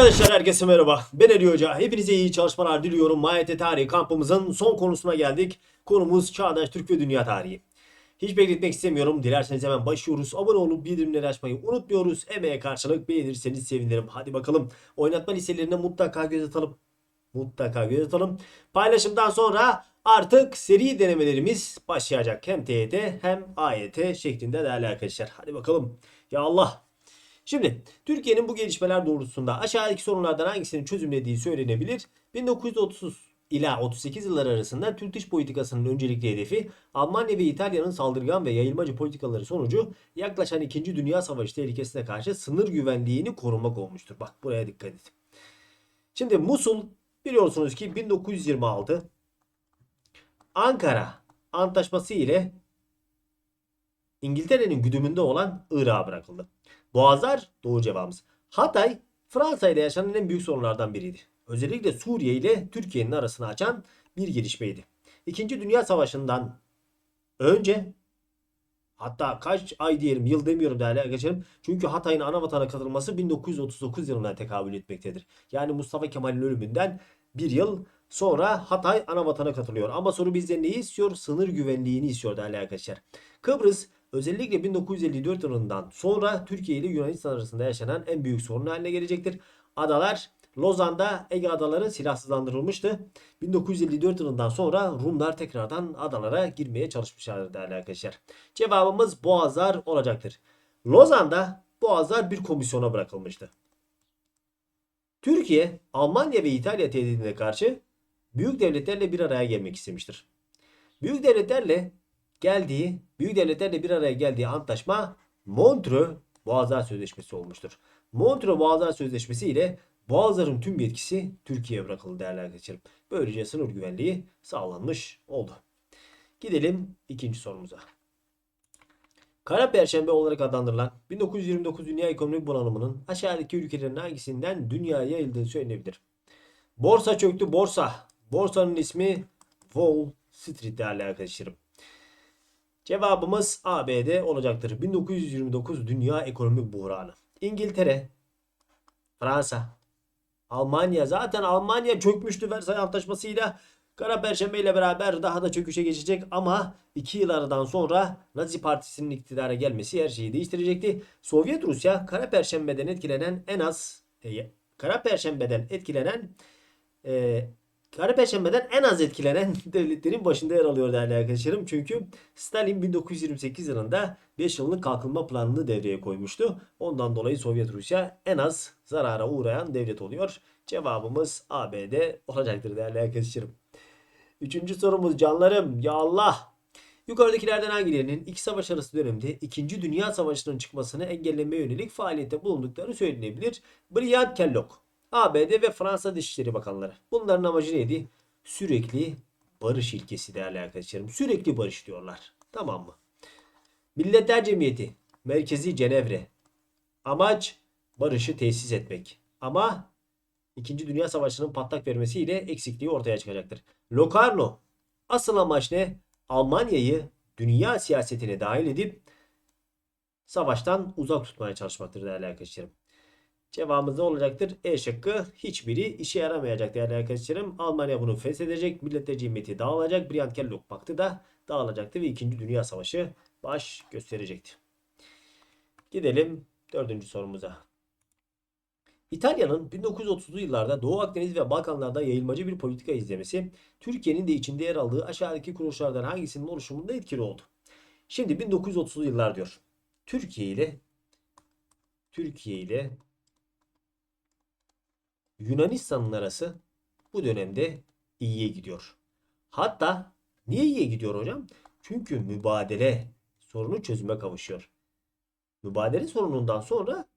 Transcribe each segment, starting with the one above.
Arkadaşlar herkese merhaba. Ben Ali Hoca. Hepinize iyi çalışmalar diliyorum. Mahiyeti Tarihi kampımızın son konusuna geldik. Konumuz Çağdaş Türk ve Dünya Tarihi. Hiç bekletmek istemiyorum. Dilerseniz hemen başlıyoruz. Abone olup bildirimleri açmayı unutmuyoruz. Emeğe karşılık beğenirseniz sevinirim. Hadi bakalım. Oynatma listelerine mutlaka göz atalım. Mutlaka göz atalım. Paylaşımdan sonra artık seri denemelerimiz başlayacak. Hem TYT hem AYT şeklinde değerli arkadaşlar. Hadi bakalım. Ya Allah. Şimdi Türkiye'nin bu gelişmeler doğrultusunda aşağıdaki sorunlardan hangisinin çözümlediği söylenebilir. 1930 ila 38 yıllar arasında Türk dış politikasının öncelikli hedefi Almanya ve İtalya'nın saldırgan ve yayılmacı politikaları sonucu yaklaşan 2. Dünya Savaşı tehlikesine karşı sınır güvenliğini korumak olmuştur. Bak buraya dikkat edin. Şimdi Musul biliyorsunuz ki 1926 Ankara Antlaşması ile İngiltere'nin güdümünde olan Irak'a bırakıldı. Boğazlar doğru cevabımız. Hatay Fransa ile yaşanan en büyük sorunlardan biriydi. Özellikle Suriye ile Türkiye'nin arasını açan bir gelişmeydi. İkinci Dünya Savaşı'ndan önce hatta kaç ay diyelim yıl demiyorum değerli arkadaşlarım. Çünkü Hatay'ın ana vatana katılması 1939 yılına tekabül etmektedir. Yani Mustafa Kemal'in ölümünden bir yıl sonra Hatay ana vatana katılıyor. Ama soru bizden neyi istiyor? Sınır güvenliğini istiyor değerli arkadaşlar. Kıbrıs özellikle 1954 yılından sonra Türkiye ile Yunanistan arasında yaşanan en büyük sorun haline gelecektir. Adalar Lozan'da Ege adaları silahsızlandırılmıştı. 1954 yılından sonra Rumlar tekrardan adalara girmeye çalışmışlardı değerli arkadaşlar. Cevabımız Boğazlar olacaktır. Lozan'da Boğazlar bir komisyona bırakılmıştı. Türkiye, Almanya ve İtalya tehdidine karşı büyük devletlerle bir araya gelmek istemiştir. Büyük devletlerle geldiği, büyük devletlerle bir araya geldiği antlaşma Montreux Boğazlar Sözleşmesi olmuştur. Montreux Boğazlar Sözleşmesi ile Boğazların tüm yetkisi Türkiye'ye bırakıldı değerli arkadaşlarım. Böylece sınır güvenliği sağlanmış oldu. Gidelim ikinci sorumuza. Kara Perşembe olarak adlandırılan 1929 Dünya Ekonomik Bunalımı'nın aşağıdaki ülkelerin hangisinden dünyaya yayıldığı söylenebilir. Borsa çöktü borsa. Borsanın ismi Wall Street değerli arkadaşlarım. Cevabımız ABD olacaktır. 1929 Dünya Ekonomik Buhranı. İngiltere, Fransa, Almanya zaten Almanya çökmüştü Versay Antlaşması'yla. Kara Perşembe ile beraber daha da çöküşe geçecek ama 2 yıl aradan sonra Nazi Partisi'nin iktidara gelmesi her şeyi değiştirecekti. Sovyet Rusya Kara Perşembe'den etkilenen en az e, Kara Perşembe'den etkilenen e, Perşembe'den en az etkilenen devletlerin başında yer alıyor değerli arkadaşlarım. Çünkü Stalin 1928 yılında 5 yıllık kalkınma planını devreye koymuştu. Ondan dolayı Sovyet Rusya en az zarara uğrayan devlet oluyor. Cevabımız ABD olacaktır değerli arkadaşlarım. Üçüncü sorumuz canlarım. Ya Allah! Yukarıdakilerden hangilerinin iki savaş arası dönemde 2. Dünya Savaşı'nın çıkmasını engellemeye yönelik faaliyette bulundukları söylenebilir. Briand Kellogg, ABD ve Fransa Dışişleri Bakanları. Bunların amacı neydi? Sürekli barış ilkesi değerli arkadaşlarım. Sürekli barış diyorlar. Tamam mı? Milletler Cemiyeti, Merkezi Cenevre. Amaç barışı tesis etmek. Ama İkinci Dünya Savaşı'nın patlak vermesiyle eksikliği ortaya çıkacaktır. Locarno. Asıl amaç ne? Almanya'yı dünya siyasetine dahil edip savaştan uzak tutmaya çalışmaktır değerli arkadaşlarım. Cevabımız ne olacaktır? E şıkkı hiçbiri işe yaramayacak değerli arkadaşlarım. Almanya bunu feshedecek. Milletler Cemiyeti dağılacak. Briand Kellogg Paktı da dağılacaktı ve 2. Dünya Savaşı baş gösterecekti. Gidelim dördüncü sorumuza. İtalya'nın 1930'lu yıllarda Doğu Akdeniz ve Balkanlarda yayılmacı bir politika izlemesi, Türkiye'nin de içinde yer aldığı aşağıdaki kuruluşlardan hangisinin oluşumunda etkili oldu? Şimdi 1930'lu yıllar diyor. Türkiye ile Türkiye ile Yunanistan'ın arası bu dönemde iyiye gidiyor. Hatta niye iyiye gidiyor hocam? Çünkü mübadele sorunu çözüme kavuşuyor. Mübadele sorunundan sonra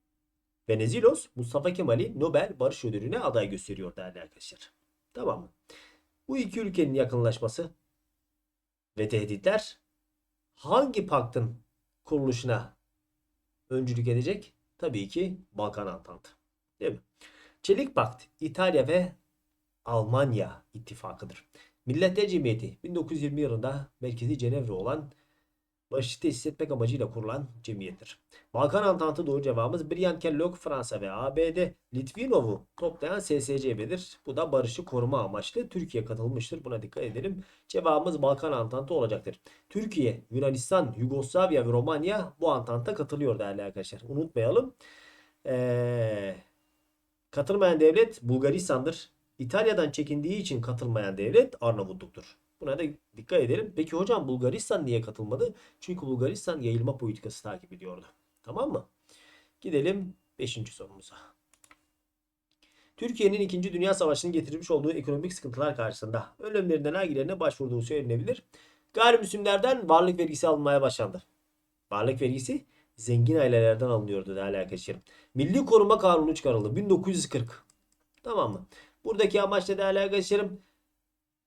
Venizelos Mustafa Kemal'i Nobel Barış Ödülü'ne aday gösteriyor değerli arkadaşlar. Tamam mı? Bu iki ülkenin yakınlaşması ve tehditler hangi paktın kuruluşuna öncülük edecek? Tabii ki Balkan Antantı. Değil mi? Çelik Pakt İtalya ve Almanya ittifakıdır. Milletler Cemiyeti 1920 yılında merkezi Cenevre olan barışı tesis etmek amacıyla kurulan cemiyettir. Balkan Antantı doğru cevabımız Brian Kellogg Fransa ve ABD Litvinov'u toplayan SSCB'dir. Bu da barışı koruma amaçlı Türkiye katılmıştır. Buna dikkat edelim. Cevabımız Balkan Antantı olacaktır. Türkiye, Yunanistan, Yugoslavya ve Romanya bu Antant'a katılıyor değerli arkadaşlar. Unutmayalım. Ee, katılmayan devlet Bulgaristan'dır. İtalya'dan çekindiği için katılmayan devlet Arnavutluk'tur. Buna da dikkat edelim. Peki hocam Bulgaristan niye katılmadı? Çünkü Bulgaristan yayılma politikası takip ediyordu. Tamam mı? Gidelim 5. sorumuza. Türkiye'nin 2. Dünya Savaşı'nın getirmiş olduğu ekonomik sıkıntılar karşısında önlemlerinden hangilerine başvurduğu söylenebilir? Gayrimüslimlerden varlık vergisi alınmaya başlandı. Varlık vergisi zengin ailelerden alınıyordu değerli arkadaşlarım. Milli Koruma Kanunu çıkarıldı 1940. Tamam mı? Buradaki amaç da değerli arkadaşlarım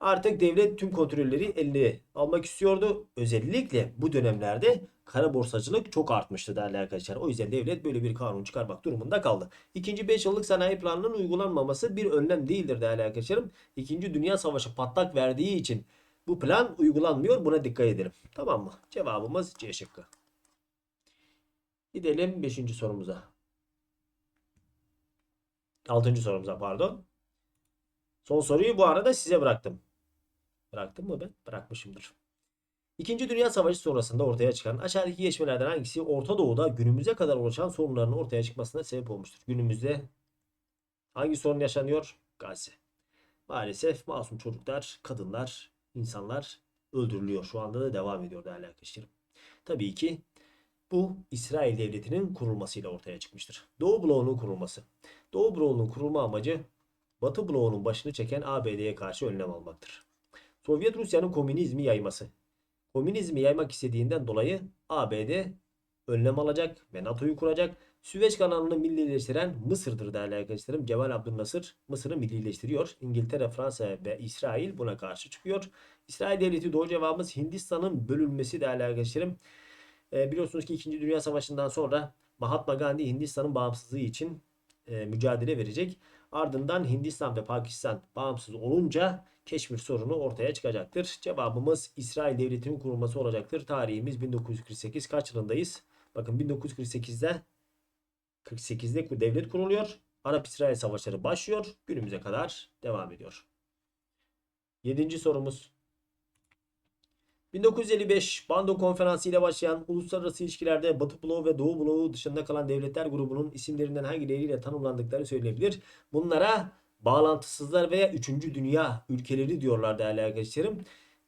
artık devlet tüm kontrolleri eline almak istiyordu. Özellikle bu dönemlerde kara borsacılık çok artmıştı değerli arkadaşlar. O yüzden devlet böyle bir kanun çıkarmak durumunda kaldı. İkinci 5 yıllık sanayi planının uygulanmaması bir önlem değildir değerli arkadaşlarım. İkinci Dünya Savaşı patlak verdiği için bu plan uygulanmıyor. Buna dikkat edelim. Tamam mı? Cevabımız C şıkkı. Gidelim 5. sorumuza. 6. sorumuza pardon. Son soruyu bu arada size bıraktım. Bıraktım mı ben? Bırakmışımdır. İkinci Dünya Savaşı sonrasında ortaya çıkan aşağıdaki gelişmelerden hangisi Orta Doğu'da günümüze kadar oluşan sorunların ortaya çıkmasına sebep olmuştur? Günümüzde hangi sorun yaşanıyor? Gazze. Maalesef masum çocuklar, kadınlar, insanlar öldürülüyor. Şu anda da devam ediyor değerli arkadaşlarım. Tabii ki bu İsrail Devleti'nin kurulmasıyla ortaya çıkmıştır. Doğu bloğunun kurulması. Doğu bloğunun kurulma amacı Batı bloğunun başını çeken ABD'ye karşı önlem almaktır. Sovyet Rusya'nın komünizmi yayması. Komünizmi yaymak istediğinden dolayı ABD önlem alacak ve NATO'yu kuracak. Süveyş kanalını millileştiren Mısır'dır değerli arkadaşlarım. Cemal Abdülnasır Mısır'ı millileştiriyor. İngiltere, Fransa ve İsrail buna karşı çıkıyor. İsrail devleti doğru cevabımız Hindistan'ın bölünmesi değerli arkadaşlarım. E, biliyorsunuz ki 2. Dünya Savaşı'ndan sonra Mahatma Gandhi Hindistan'ın bağımsızlığı için e, mücadele verecek. Ardından Hindistan ve Pakistan bağımsız olunca Keşmir sorunu ortaya çıkacaktır. Cevabımız İsrail Devleti'nin kurulması olacaktır. Tarihimiz 1948 kaç yılındayız? Bakın 1948'de 48'de devlet kuruluyor. Arap-İsrail savaşları başlıyor. Günümüze kadar devam ediyor. Yedinci sorumuz. 1955 Bandung Konferansı ile başlayan uluslararası ilişkilerde Batı bloğu ve Doğu bloğu dışında kalan devletler grubunun isimlerinden hangileriyle tanımlandıkları söylenebilir. Bunlara bağlantısızlar veya 3. dünya ülkeleri diyorlar değerli arkadaşlarım.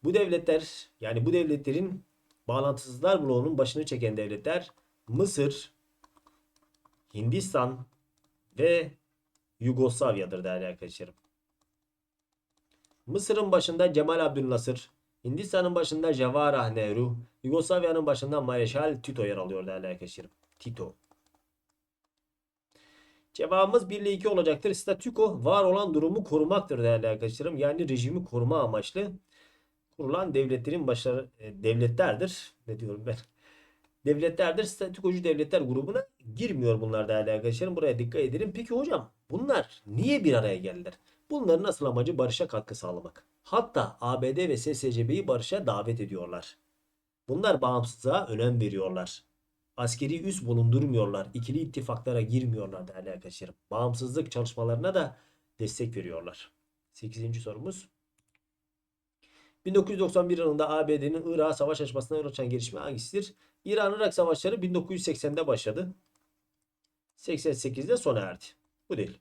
Bu devletler yani bu devletlerin bağlantısızlar bloğunun başını çeken devletler Mısır, Hindistan ve Yugoslavya'dır değerli arkadaşlarım. Mısır'ın başında Cemal Abdülnasır, Hindistan'ın başında Jawaharlal Nehru, Yugoslavya'nın başında Mareşal Tito yer alıyor değerli arkadaşlarım. Tito. Cevabımız 1 ile 2 olacaktır. Statüko var olan durumu korumaktır değerli arkadaşlarım. Yani rejimi koruma amaçlı kurulan devletlerin başarı e, devletlerdir. Ne diyorum ben? Devletlerdir. Statükocu devletler grubuna girmiyor bunlar değerli arkadaşlarım. Buraya dikkat edelim. Peki hocam bunlar niye bir araya geldiler? Bunların asıl amacı barışa katkı sağlamak. Hatta ABD ve SSCB'yi barışa davet ediyorlar. Bunlar bağımsızlığa önem veriyorlar. Askeri üs bulundurmuyorlar. İkili ittifaklara girmiyorlar değerli arkadaşlarım. Bağımsızlık çalışmalarına da destek veriyorlar. 8. sorumuz. 1991 yılında ABD'nin Irak'a savaş açmasına yol açan gelişme hangisidir? İran-Irak savaşları 1980'de başladı. 88'de sona erdi. Bu değil.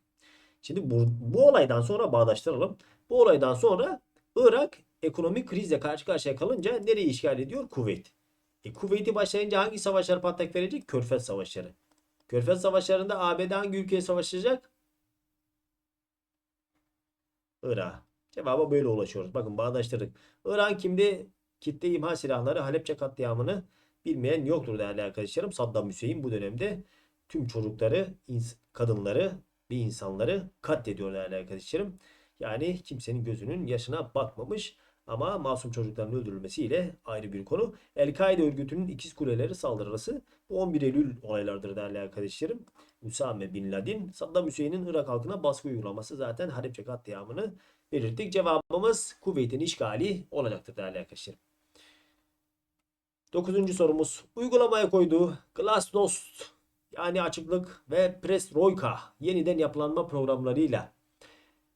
Şimdi bu, bu olaydan sonra bağdaştıralım. Bu olaydan sonra Irak ekonomik krizle karşı karşıya kalınca nereyi işgal ediyor? Kuveyt. E, Kuveyt'i başlayınca hangi savaşlar patlak verecek? Körfez savaşları. Körfez savaşlarında ABD hangi ülkeye savaşacak? Irak. Cevaba böyle ulaşıyoruz. Bakın bağdaştırdık. Irak kimdi? Kitle imha silahları Halepçe katliamını bilmeyen yoktur değerli arkadaşlarım. Saddam Hüseyin bu dönemde tüm çocukları, kadınları ve insanları katlediyor değerli arkadaşlarım. Yani kimsenin gözünün yaşına bakmamış ama masum çocukların öldürülmesiyle ayrı bir konu. El-Kaide örgütünün ikiz kuleleri saldırısı bu 11 Eylül olaylardır değerli arkadaşlarım. Usame Bin Laden, Saddam Hüseyin'in Irak halkına baskı uygulaması zaten Halepçe katliamını belirttik. Cevabımız Kuveyt'in işgali olacaktır değerli arkadaşlarım. Dokuzuncu sorumuz. Uygulamaya koyduğu Glasnost yani açıklık ve Perestroika yeniden yapılanma programlarıyla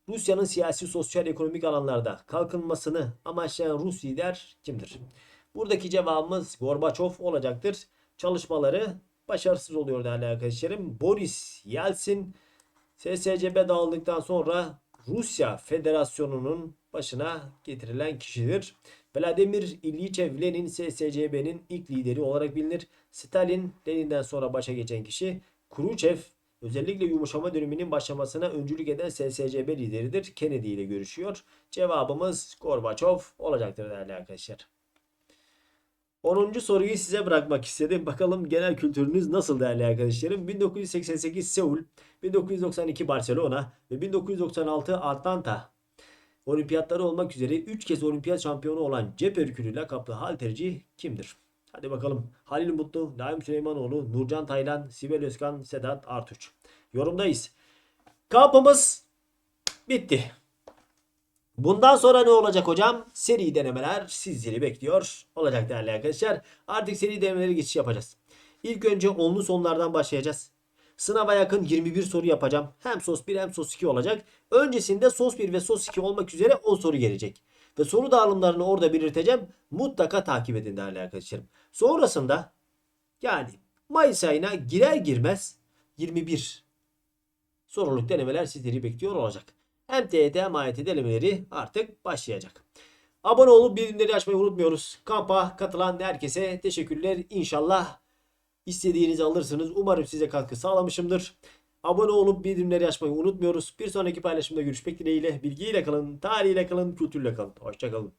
Rusya'nın siyasi, sosyal, ekonomik alanlarda kalkınmasını amaçlayan Rus lider kimdir? Buradaki cevabımız Gorbaçov olacaktır. Çalışmaları başarısız oluyor değerli arkadaşlarım. Boris Yeltsin SSCB dağıldıktan sonra Rusya Federasyonu'nun başına getirilen kişidir. Vladimir İlyiçev Lenin SSCB'nin ilk lideri olarak bilinir. Stalin Lenin'den sonra başa geçen kişi. Khrushchev özellikle yumuşama döneminin başlamasına öncülük eden SSCB lideridir. Kennedy ile görüşüyor. Cevabımız Gorbaçov olacaktır değerli arkadaşlar. 10. soruyu size bırakmak istedim. Bakalım genel kültürünüz nasıl değerli arkadaşlarım? 1988 Seul, 1992 Barcelona ve 1996 Atlanta olimpiyatları olmak üzere 3 kez olimpiyat şampiyonu olan cep herkülü lakaplı halterci kimdir? Hadi bakalım. Halil Mutlu, Naim Süleymanoğlu, Nurcan Taylan, Sibel Özkan, Sedat Artuç. Yorumdayız. Kampımız bitti. Bundan sonra ne olacak hocam? Seri denemeler sizleri bekliyor. Olacak değerli arkadaşlar. Artık seri denemelere geçiş yapacağız. İlk önce onlu sonlardan başlayacağız. Sınava yakın 21 soru yapacağım. Hem sos 1 hem sos 2 olacak. Öncesinde sos 1 ve sos 2 olmak üzere 10 soru gelecek. Ve soru dağılımlarını orada belirteceğim. Mutlaka takip edin değerli arkadaşlarım. Sonrasında yani Mayıs ayına girer girmez 21 soruluk denemeler sizleri bekliyor olacak. Hem TYT hem AYT denemeleri artık başlayacak. Abone olup bildirimleri açmayı unutmuyoruz. Kampa katılan herkese teşekkürler. İnşallah istediğinizi alırsınız. Umarım size katkı sağlamışımdır. Abone olup bildirimleri açmayı unutmuyoruz. Bir sonraki paylaşımda görüşmek dileğiyle. Bilgiyle kalın, tarihiyle kalın, kültürle kalın. Hoşçakalın.